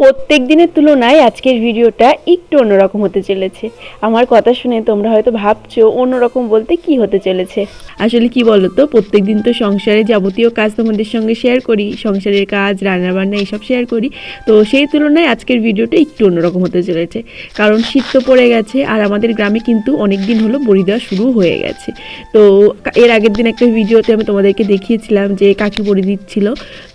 প্রত্যেক দিনের তুলনায় আজকের ভিডিওটা একটু অন্যরকম হতে চলেছে। আমার কথা শুনে তোমরা হয়তো ভাবছ, অন্যরকম বলতে কি হতে চলেছে? আসলে কি বলো তো প্রত্যেক দিন তো সংসারে যাবতীয় কাজ তোমাদের সঙ্গে শেয়ার করি, সংসারের কাজ, রান্নাবান্না এইসব শেয়ার করি। তো সেই তুলনায় আজকের ভিডিওটা একটু অন্যরকম হতে চলেছে। কারণ শীত তো পড়ে গেছে, আর আমাদের গ্রামে কিন্তু অনেক দিন হলো বড়ি দেওয়া শুরু হয়ে গেছে। তো এর আগের দিন একটা ভিডিওতে আমি তোমাদেরকে দেখিয়েছিলাম যে কাকি বড়ি দিচ্ছিল।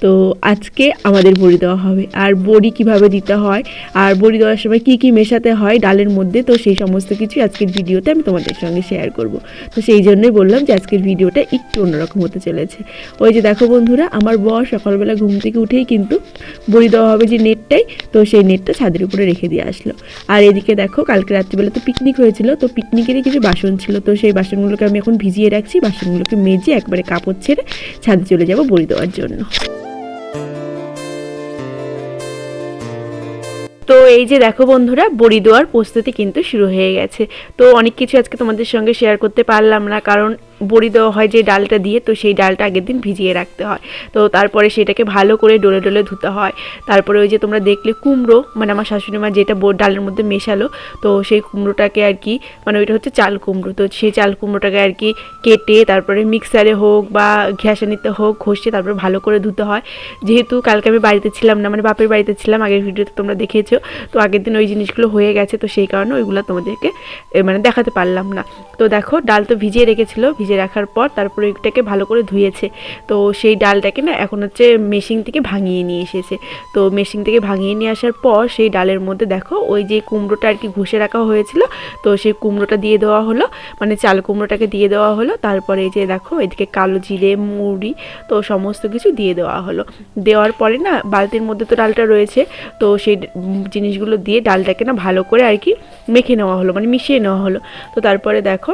তো আজকে আমাদের বড়ি দেওয়া হবে। আর বড়ি কীভাবে দিতে হয়, আর বড়ি দেওয়ার সময় কি কি মেশাতে হয় ডালের মধ্যে, তো সেই সমস্ত কিছু আজকের ভিডিওতে আমি তোমাদের সঙ্গে শেয়ার করব। তো সেই জন্যই বললাম যে আজকের ভিডিওটা একটু অন্যরকম হতে চলেছে। ওই যে দেখো বন্ধুরা, আমার বর সকালবেলা ঘুম থেকে উঠেই কিন্তু বড়ি দেওয়া হবে যে নেটটাই, তো সেই নেটটা ছাদের উপরে রেখে দিয়ে আসলো। আর এদিকে দেখো, কালকে রাত্রিবেলা তো পিকনিক হয়েছিল, তো পিকনিকেরই কিছু বাসন ছিল, তো সেই বাসনগুলোকে আমি এখন ভিজিয়ে রাখছি, বাসনগুলোকে মেজে একবারে কাপড় ছেড়ে ছাদে চলে যাব বড়ি দেওয়ার জন্য। তো এই যে দেখো বন্ধুরা, বড়ি দেওয়ার প্রস্তুতি কিন্তু শুরু হয়ে গেছে। তো অনেক কিছু আজকে তোমাদের সঙ্গে শেয়ার করতে পারলাম না, কারণ বড়ি দেওয়া হয় যে ডালটা দিয়ে, তো সেই ডালটা আগের দিন ভিজিয়ে রাখতে হয়। তো তারপরে সেটাকে ভালো করে ডলে ডলে ধুতে হয়। তারপরে ওই যে তোমরা দেখলে কুমড়ো মানে আমার শাশুড়ি মা যেটা ডালের মধ্যে মেশালো, তো সেই কুমড়োটাকে আর কি মানে ওইটা হচ্ছে চাল কুমড়ো, তো সেই চাল কুমড়োটাকে আর কি কেটে তারপরে মিক্সারে হোক বা ঘ্যাসানিতে হোক, ঘষে তারপরে ভালো করে ধুতে হয়। যেহেতু কালকে আমি বাড়িতে ছিলাম না মানে বাপের বাড়িতে ছিলাম, আগের ভিডিওতে তোমরা দেখেছ, তো আগের দিন ওই জিনিসগুলো হয়ে গেছে, তো সেই কারণে ওইগুলো তোমাদেরকে মানে দেখাতে পারলাম না। তো দেখো, ডাল তো ভিজিয়ে রেখেছিল ভিজিয়ে রাখার পর তারপরে এটাকে ভালো করে ধুয়েছে। তো সেই ডালটাকে না এখন হচ্ছে মেশিন থেকে ভাঙিয়ে নিয়ে এসেছে। তো মেশিন থেকে ভাঙিয়ে নিয়ে আসার পর সেই ডালের মধ্যে দেখো ওই যে কুমড়োটা আর কি ঘষে রাখা হয়েছিল, তো সেই কুমড়োটা দিয়ে দেওয়া হলো মানে চাল কুমড়োটাকে দিয়ে দেওয়া হলো, তারপরে এই যে দেখো এদিকে কালো জিরে, মুড়ি, তো সমস্ত কিছু দিয়ে দেওয়া হলো। দেওয়ার পরে না বালতির মধ্যে তো ডালটা রয়েছে, তো সেই জিনিসগুলো দিয়ে ডালটাকে না ভালো করে আর কি মেখে নেওয়া হলো মানে মিশিয়ে নেওয়া হলো। তো তারপরে দেখো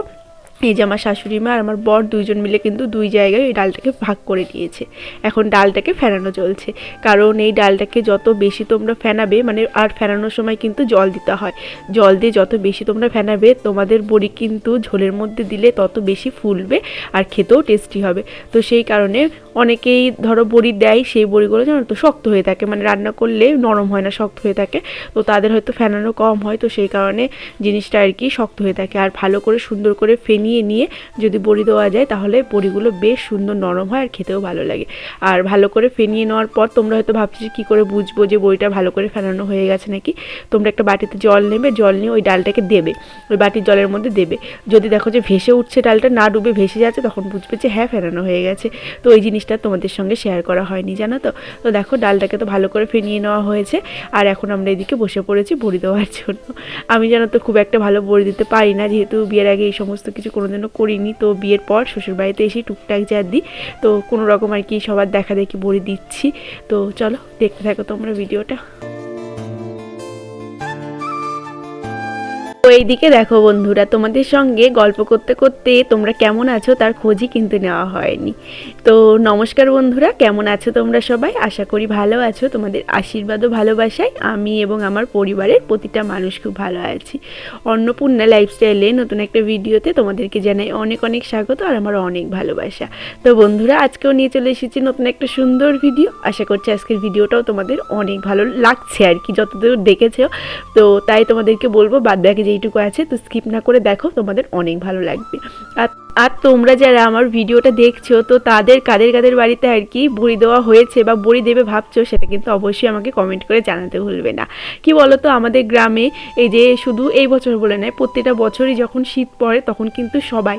এই যে আমার শাশুড়ি মা আর আমার বর দুইজন মিলে কিন্তু দুই জায়গায় এই ডালটাকে ভাগ করে দিয়েছে। এখন ডালটাকে ফেনানো চলছে। কারণ এই ডালটাকে যত বেশি তোমরা ফেনাবে মানে আর ফেনানোর সময় কিন্তু জল দিতে হয়। জল দিয়ে যত বেশি তোমরা ফেনাবে, তোমাদের বড়ি কিন্তু ঝোলের মধ্যে দিলে তত বেশি ফুলবে আর খেতেও টেস্টি হবে। তো সেই কারণে অনেকেই ধরো বড়ি দেয়, সেই বড়িগুলো জানো তো শক্ত হয়ে থাকে মানে রান্না করলে নরম হয় না, শক্ত হয়ে থাকে। তো তাদের হয়তো ফেনানো কম হয়, তো সেই কারণে জিনিসটা আর কি শক্ত হয়ে থাকে। আর ভালো করে সুন্দর করে ফেনিয়ে নিয়ে যদি বড়ি দেওয়া যায়, তাহলে বড়িগুলো বেশ সুন্দর নরম হয় আর খেতেও ভালো লাগে। আর ভালো করে ফেনিয়ে নেওয়ার পর তোমরা হয়তো ভাবছ কী করে বুঝব যে বড়িটা ভালো করে ফেলানো হয়ে গেছে নাকি? তোমরা একটা বাটিতে জল নেবে, জল নিয়ে ওই ডালটাকে দেবে, ওই বাটির জলের মধ্যে দেবে। যদি দেখো যে ভেসে উঠছে ডালটা, না ডুবে ভেসে যাচ্ছে, তখন বুঝবে যে হ্যাঁ ফেরানো হয়ে গেছে। তো ওই জিনিসটা তোমাদের সঙ্গে শেয়ার করা হয়নি, জানো তো? তো দেখো ডালটাকে তো ভালো করে ফেনিয়ে নেওয়া হয়েছে। আর এখন আমরা এদিকে বসে পড়েছি বড়ি দেওয়ার জন্য। আমি জানো তো খুব একটা ভালো বড়ি দিতে পারি না, যেহেতু বিয়ের আগে এই সমস্ত কিছু কোনোদিনও করিনি। তো বিয়ের পর শ্বশুর বাড়িতে এসে টুকটাক যা দিই। তো কোনো রকম আর কি সবার দেখা দেখি বড়ি দিচ্ছি। তো চলো, দেখতে থাকো তোমরা ভিডিওটা। এইদিকে দেখো বন্ধুরা, তোমাদের সঙ্গে গল্প করতে করতে তোমরা কেমন আছো তার খোঁজই কিন্তু নেওয়া হয়নি। তো নমস্কার বন্ধুরা, কেমন আছো তোমরা সবাই? আশা করি ভালো আছো। তোমাদের আশীর্বাদ ও ভালোবাসায় আমি এবং আমার পরিবারের প্রতিটা মানুষ খুব ভালো আছি। অন্নপূর্ণা লাইফস্টাইলে নতুন একটা ভিডিওতে তোমাদেরকে জানাই অনেক অনেক স্বাগত আর আমার অনেক ভালোবাসা। তো বন্ধুরা, আজকেও নিয়ে চলে এসেছি নতুন একটা সুন্দর ভিডিও। আশা করছি আজকের ভিডিওটাও তোমাদের অনেক ভালো লাগছে আর কি, যতদূর দেখেছ। তো তাই তোমাদেরকে বলব, বাদ বাকি যেইটুকু আছে, তো স্কিপ না করে দেখো তোমাদের অনেক ভালো লাগবে। আর আর তোমরা যারা আমার ভিডিওটা দেখছ, তো তাদের কাদের কাদের বাড়িতে আর কি বড়ি দেওয়া হয়েছে বা বড়ি দেবে ভাবছ, সেটা কিন্তু অবশ্যই আমাকে কমেন্ট করে জানাতে ভুলবে না। কি বলো তো আমাদের গ্রামে এই যে শুধু এই বছর বলে নয়, প্রত্যেকটা বছরই যখন শীত পড়ে, তখন কিন্তু সবাই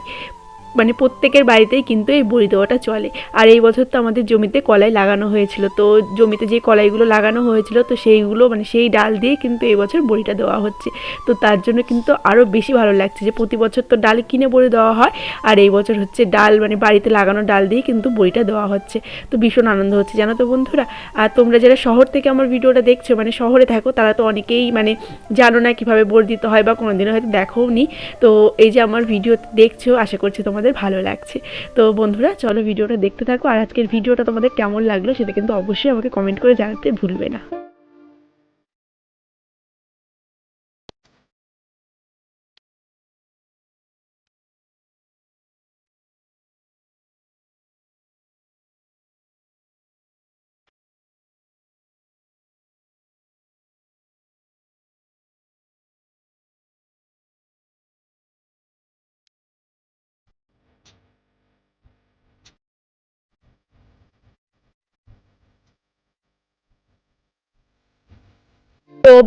মানে প্রত্যেকের বাড়িতেই কিন্তু এই বড়ি দেওয়াটা চলে। আর এই বছর তো আমাদের জমিতে কলাই লাগানো হয়েছিল। তো জমিতে যে কলাইগুলো লাগানো হয়েছিল, তো সেইগুলো মানে সেই ডাল দিয়ে কিন্তু এই বছর বড়িটা দেওয়া হচ্ছে। তো তার জন্য কিন্তু আরও বেশি ভালো লাগছে যে প্রতি বছর তো ডাল কিনে বড়ি দেওয়া হয়, আর এই বছর হচ্ছে ডাল মানে বাড়িতে লাগানো ডাল দিয়ে কিন্তু বড়িটা দেওয়া হচ্ছে। তো ভীষণ আনন্দ হচ্ছে, জানো তো বন্ধুরা? আর তোমরা যারা শহর থেকে আমার ভিডিওটা দেখছ মানে শহরে থাকো, তারা তো অনেকেই মানে জানো না কীভাবে বড়ি দিতে হয় বা কোনোদিনও হয়তো দেখোও নি তো এই যে আমার ভিডিও দেখছ, আশা করছি তোমাদের ভালো লাগছে। তো বন্ধুরা, চলো ভিডিওটা দেখতে থাকো। আর আজকের ভিডিওটা তোমাদের কেমন লাগল সেটা কিন্তু অবশ্যই আমাকে কমেন্ট করে জানাতে ভুলবে না।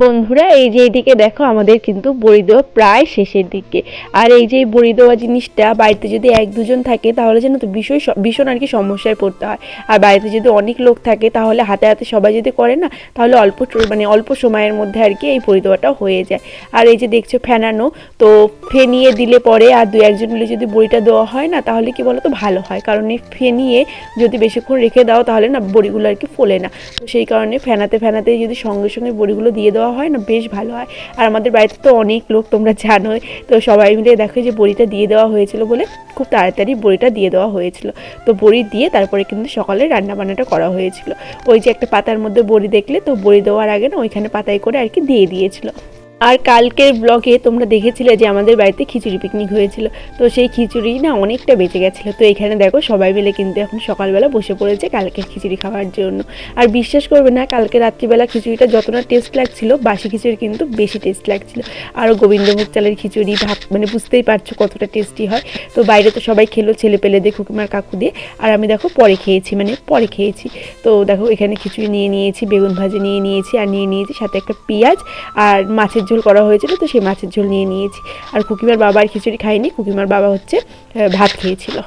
বন্ধুরা, এই যে এইদিকে দেখো আমাদের কিন্তু বড়ি দেওয়া প্রায় শেষের দিকে। আর এই যে বড়ি দেওয়া জিনিসটা, বাড়িতে যদি এক দুজন থাকে তাহলে যেন তো ভীষণ ভীষণ আর কি সমস্যায় পড়তে হয়। আর বাড়িতে যদি অনেক লোক থাকে তাহলে হাতে হাতে সবাই যদি করে না, তাহলে অল্প মানে অল্প সময়ের মধ্যে আর কি এই বড়ি দেওয়াটা হয়ে যায়। আর এই যে দেখছ ফেনানো, তো ফেনিয়ে দিলে পরে আর দু একজন মিলে যদি বড়িটা দেওয়া হয় না, তাহলে কি বলো তো ভালো হয়। কারণ এই ফেনিয়ে যদি বেশিক্ষণ রেখে দাও তাহলে না বড়িগুলো আর কি ফোলে না। তো সেই কারণে ফেনাতে ফেনাতে যদি সঙ্গে সঙ্গে বড়িগুলো দিয়ে দেওয়া হয় না, বেশ ভালো হয়। আর আমাদের বাড়িতে তো অনেক লোক, তোমরা জানোই। তো সবাই মিলে দেখো যে বড়িটা দিয়ে দেওয়া হয়েছিল বলে খুব তাড়াতাড়ি বড়িটা দিয়ে দেওয়া হয়েছিল। তো বড়ি দিয়ে তারপরে কিন্তু সকালে রান্না বান্নাটা করা হয়েছিল। ওই যে একটা পাতার মধ্যে বড়ি দেখলে তো বড়ি দেওয়ার আগে না ওইখানে পাতায় করে আর কি দিয়ে দিয়েছিল। আর কালকের ব্লগে তোমরা দেখেছিলে যে আমাদের বাড়িতে খিচুড়ি পিকনিক হয়েছিল। তো সেই খিচুড়ি না অনেকটা বেঁচে গেছিল। তো এখানে দেখো সবাই মিলে কিন্তু এখন সকালবেলা বসে পড়েছে কালকের খিচুড়ি খাওয়ার জন্য। আর বিশ্বাস করবে না, কালকে রাত্রিবেলা খিচুড়িটা যতটা টেস্ট লাগছিল, বাসি খিচুড়ি কিন্তু বেশি টেস্ট লাগছিল। আর গোবিন্দভোগ চালের খিচুড়ি ভাব মানে বুঝতেই পারছ কতটা টেস্টি হয়। তো বাইরে তো সবাই খেলো ছেলে পেলে দিয়ে খুকিমার কাকু দিয়ে আর আমি দেখো পরে খেয়েছি মানে পরে খেয়েছি। তো দেখো এখানে খিচুড়ি নিয়ে নিয়েছি, বেগুন ভাজি নিয়ে নিয়েছি, আর নিয়ে নিয়েছি সাথে একটা পেঁয়াজ আর মাছের ঝোল করা হয়েছিল, তো সেই মাছের ঝোল নিয়ে নিয়েছি। আর কুকিমার বাবা আর খিচুড়ি খায়নি কুকিমার বাবা হচ্ছে ভাত খেয়েছিল।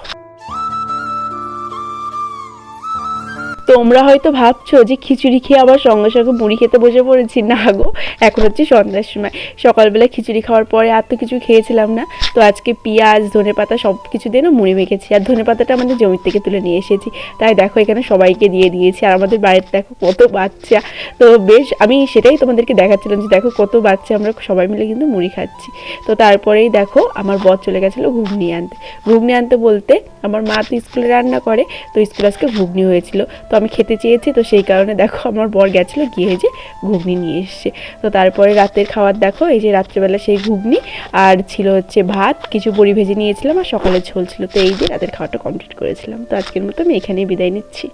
তোমরা হয়তো ভাবছ যে খিচুড়ি খেয়ে আবার সঙ্গে সঙ্গে মুড়ি খেতে বসে পড়েছি। না গো, এখন হচ্ছে সন্ধ্যার সময়। সকালবেলা খিচুড়ি খাওয়ার পরে আর তো কিছু খেয়েছিলাম না। তো আজকে পেঁয়াজ, ধনে পাতা সব কিছু দিয়ে না মুড়ি মেখেছি। আর ধনে পাতাটা আমাদের জমির থেকে তুলে নিয়ে এসেছি। তাই দেখো এখানে সবাইকে দিয়ে দিয়েছি। আর আমাদের বাড়িতে দেখো কত বাচ্চা। তো বেশ, আমি সেটাই তোমাদেরকে দেখাচ্ছিলাম যে দেখো কত বাচ্চা আমরা সবাই মিলে কিন্তু মুড়ি খাচ্ছি। তো তারপরেই দেখো আমার বর চলে গেছিল ঘুগনি আনতে। ঘুগনি আনতে বলতে আমার মা তো স্কুলে রান্না করে, তো স্কুলে আজকে ঘুগনি হয়েছিল। তো আমি খেতে চেয়েছি, তো সেই কারণে দেখো আমার বর গেছিল, গিয়ে যে ঘুগনি নিয়ে এসছে। তো তারপরে রাতের খাবার দেখো, এই যে রাত্রেবেলা সেই ঘুগনি আর ছিল হচ্ছে ভাত, কিছু বড়ি ভেজে নিয়েছিলাম আর সকালে ঝোল ছিল। তো এই যে রাতের খাওয়াটা কমপ্লিট করেছিলাম। তো আজকের মতো আমি এখানেই বিদায় নিচ্ছি।